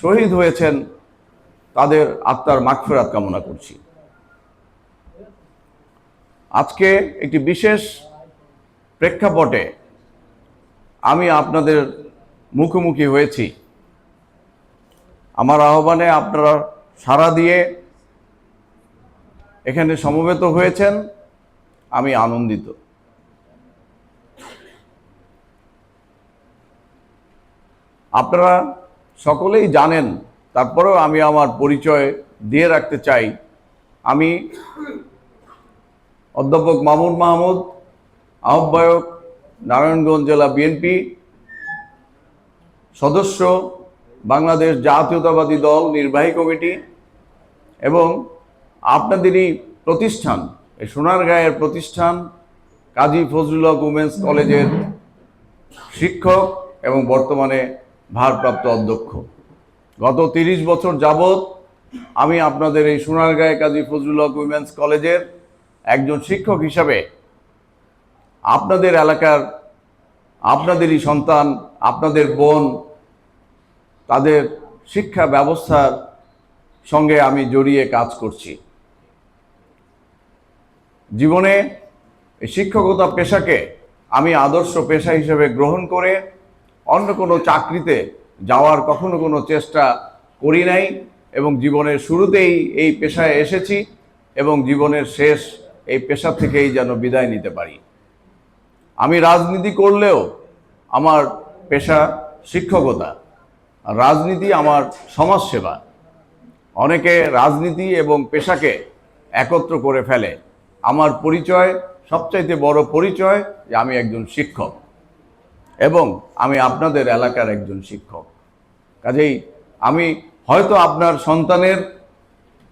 শহীদ হয়েছেন তাদের আত্মার মাগফেরাত কামনা করছি। আজকে একটি বিশেষ প্রেক্ষাপটে আমি আপনাদের মুখোমুখি হয়েছি। আমার আহ্বানে আপনারা সাড়া দিয়ে এখানে সমবেত হয়েছেন, আমি আনন্দিত। আপনারা সকলেই জানেন, তারপরেও আমি আমার পরিচয় দিয়ে রাখতে চাই। আমি অধ্যাপক মামুন মাহমুদ, আহ্বায়ক নারায়ণগঞ্জ জেলা বিএনপি, সদস্য বাংলাদেশ জাতীয়তাবাদী দল নির্বাহী কমিটি এবং আপনাদেরই প্রতিষ্ঠান, এই সোনারগাঁয়ের প্রতিষ্ঠান, কাজী ফজলুল হক উমেন্স কলেজের শিক্ষক এবং বর্তমানে ভারপ্রাপ্ত অধ্যক্ষ। গত তিরিশ বছর যাবৎ আমি আপনাদের এই সোনারগাঁয়ে কাজী ফজলুল হক উইমেন্স কলেজের একজন শিক্ষক হিসাবে আপনাদের এলাকার আপনাদেরই সন্তান, আপনাদের বোন, তাদের শিক্ষা ব্যবস্থার সঙ্গে আমি জড়িয়ে কাজ করছি। জীবনে শিক্ষকতা পেশাকে আমি আদর্শ পেশা হিসেবে গ্রহণ করে অন্য কোনো চাকরিতে যাওয়ার কখনো কোনো চেষ্টা করি নাই এবং জীবনের শুরুতেই এই পেশায় এসেছি এবং জীবনের শেষ এই পেশা থেকেই যেন বিদায় নিতে পারি। আমি রাজনীতি করলেও আমার পেশা শিক্ষকতা, রাজনীতি আমার সমাজসেবা। অনেকে রাজনীতি এবং পেশাকে একত্র করে ফেলে। আমার পরিচয়, সবচাইতে বড় পরিচয় যে আমি একজন শিক্ষক। এবং আমি আপনাদের এলাকার একজন শিক্ষক। কাজেই আমি হয়তো আপনার সন্তানের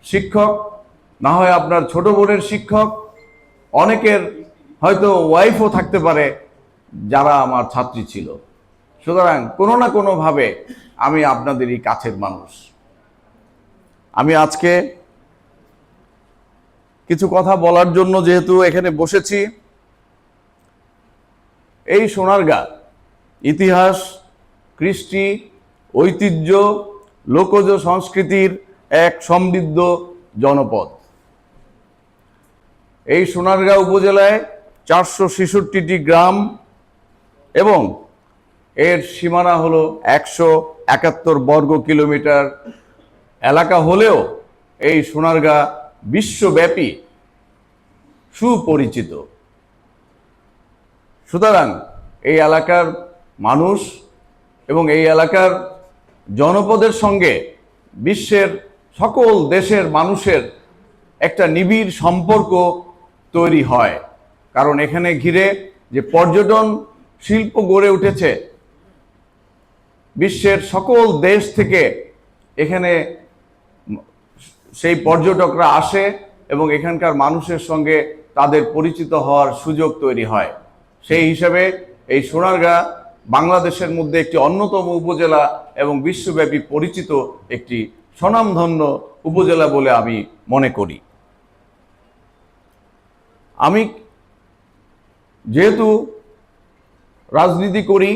শিক্ষক, না হয় আপনার ছোট বোনের শিক্ষক, অনেকের হয়তো ওয়াইফও থাকতে পারে যারা আমার ছাত্রী ছিল। সুতরাং কোনো না কোনোভাবে আমি আপনাদেরই কাছের মানুষ। আমি আজকে কিছু কথা বলার জন্য যেহেতু এখানে বসেছি, এই সোনারগাঁ ইতিহাস, কৃষ্টি, ঐতিহ্য, লোকজ সংস্কৃতির এক সমৃদ্ধ জনপদ। এই সোনারগাঁও উপজেলায় চারশো ছেষট্টিটি গ্রাম এবং এর সীমানা হলো একশো একাত্তর বর্গ কিলোমিটার। এলাকা হলেও এই সোনারগাঁ বিশ্বব্যাপী সুপরিচিত। সুতরাং এই এলাকার মানুষ এবং এই এলাকার জনপদের সঙ্গে বিশ্বের সকল দেশের মানুষের একটা নিবিড় সম্পর্ক তৈরি হয়। কারণ এখানে ঘিরে যে পর্যটন শিল্প গড়ে উঠেছে, বিশ্বের সকল দেশ থেকে এখানে সেই পর্যটকরা আসে এবং এখানকার মানুষের সঙ্গে তাদের পরিচিত হওয়ার সুযোগ তৈরি হয়। সেই হিসাবে এই সোনারগাঁ বাংলাদেশের মধ্যে একটি অন্যতম উপজেলা এবং বিশ্বব্যাপী পরিচিত একটি স্বনামধন্য উপজেলা বলে আমি মনে করি। আমি যেহেতু রাজনীতি করি,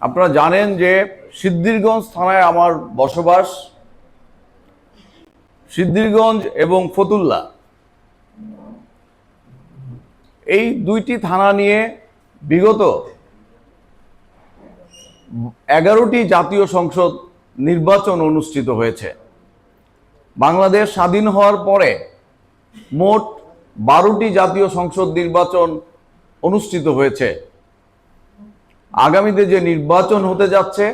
আপনারা জানেন যে সিদ্ধিরগঞ্জ থানায় আমার বসবাস। সিদ্ধিরগঞ্জ এবং ফতুল্লা। এই দুইটি থানা নিয়ে বিগত এগারোটি জাতীয় সংসদ নির্বাচন অনুষ্ঠিত হয়েছে। বাংলাদেশ স্বাধীন হওয়ার পরে মোট বারোটি জাতীয় সংসদ নির্বাচন অনুষ্ঠিত হয়েছে। আগামীতে যে নির্বাচন হতে যাচ্ছে,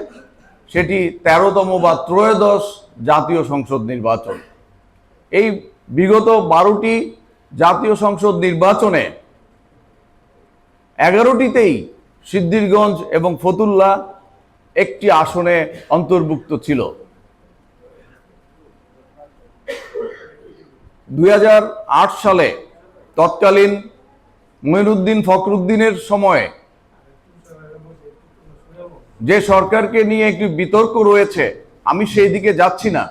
সেটি তেরোতম বা ত্রয়োদশ জাতীয় সংসদ নির্বাচন। এই বিগত বারোটি জাতীয় সংসদ নির্বাচনে এগারোটিতেই সিদ্ধিরগঞ্জ এবং ফতুল্লা একটি আসনে অন্তর্ভুক্ত ছিল। দুই হাজার আট সালে তৎকালীন মঈনুদ্দিন ফখরুদ্দিনের সময়ে যে সরকারকে নিয়ে একটি বিতর্ক রয়েছে, আমি সেই দিকে যাচ্ছি না।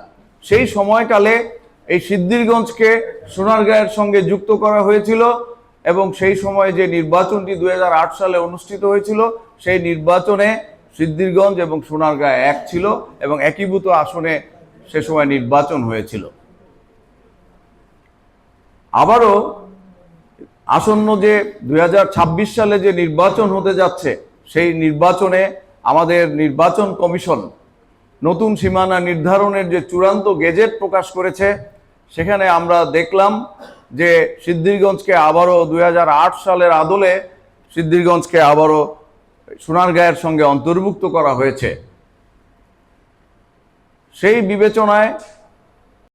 সেই সময়কালে এই সিদ্ধিরগঞ্জকে সোনারগাঁয়ের সঙ্গে যুক্ত করা হয়েছিল এবং সেই সময়ে যে নির্বাচনটি দুই হাজার আট সালে অনুষ্ঠিত হয়েছিল, সেই নির্বাচনে সিদ্ধিরগঞ্জ এবং সোনারগাঁ এক ছিল এবং একীভূত আসনে সে সময় নির্বাচন হয়েছিল। আবারও আসন্ন যে দু হাজার ছাব্বিশ সালে যে নির্বাচন হতে যাচ্ছে, সেই নির্বাচনে আমাদের নির্বাচন কমিশন নতুন সীমানা নির্ধারণের যে চূড়ান্ত গেজেট প্রকাশ করেছে, সেখানে আমরা দেখলাম যে সিদ্ধিরগঞ্জকে আবারও দু হাজার আট সালের আদলে সিদ্ধিরগঞ্জকে আবারও সোনারগাঁয়ের সঙ্গে অন্তর্ভুক্ত করা হয়েছে। সেই বিবেচনায়